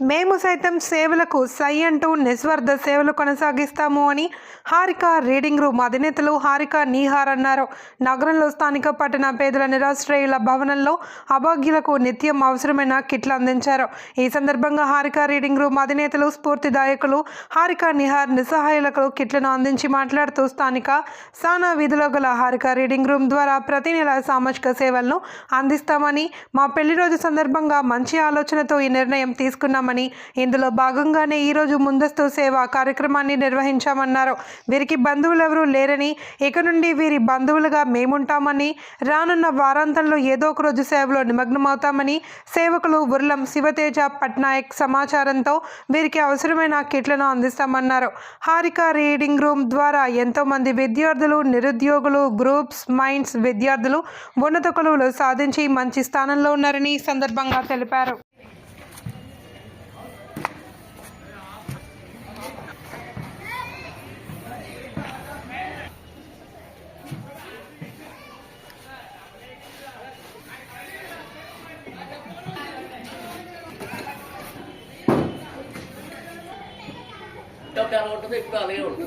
మేము సైతం సేవలకు సై అంటూ నిస్వార్థ సేవలు కొనసాగిస్తాము అని హారిక రీడింగ్ రూమ్ అధినేతలు హారిక నీహార్ అన్నారు. నగరంలో స్థానిక పట్టణ పేదల నిరాశ్రయుల భవనంలో అభాగ్యులకు నిత్యం అవసరమైన కిట్లు అందించారు. ఈ సందర్భంగా హారిక రీడింగ్ రూమ్ అధినేతలు స్ఫూర్తిదాయకులు హారిక నిహార్ నిస్సహాయులకు కిట్లను అందించి మాట్లాడుతూ స్థానిక సానా వీధిలో గల హారిక రీడింగ్ రూమ్ ద్వారా ప్రతి నెల సామాజిక సేవలను అందిస్తామని మా పెళ్ళి రోజు సందర్భంగా మంచి ఆలోచనతో ఈ నిర్ణయం చేస్తున్నామని ఇందులో భాగంగానే ఈరోజు ముందస్తు సేవ కార్యక్రమాన్ని నిర్వహించామన్నారు. వీరికి బంధువులు ఎవరూ లేరని ఇక నుండి వీరి బంధువులుగా మేముంటామని రానున్న వారాంతంలో ఏదో ఒక రోజు సేవలో నిమగ్నమవుతామని సేవకులు ఉర్లం శివతేజ పట్నాయక్ సమాచారంతో వీరికి అవసరమైన కిట్లను అందిస్తామన్నారు. హారిక రీడింగ్ రూమ్ ద్వారా ఎంతోమంది విద్యార్థులు నిరుద్యోగులు గ్రూప్స్ మైండ్స్ విద్యార్థులు ఉన్నత కొలువులు సాధించి మంచి స్థానంలో ఉన్నారని సందర్భంగా తెలిపారు. മുറ്റൊക്കെ അങ്ങോട്ട് ഇപ്പൊ അറിയുള്ളൂ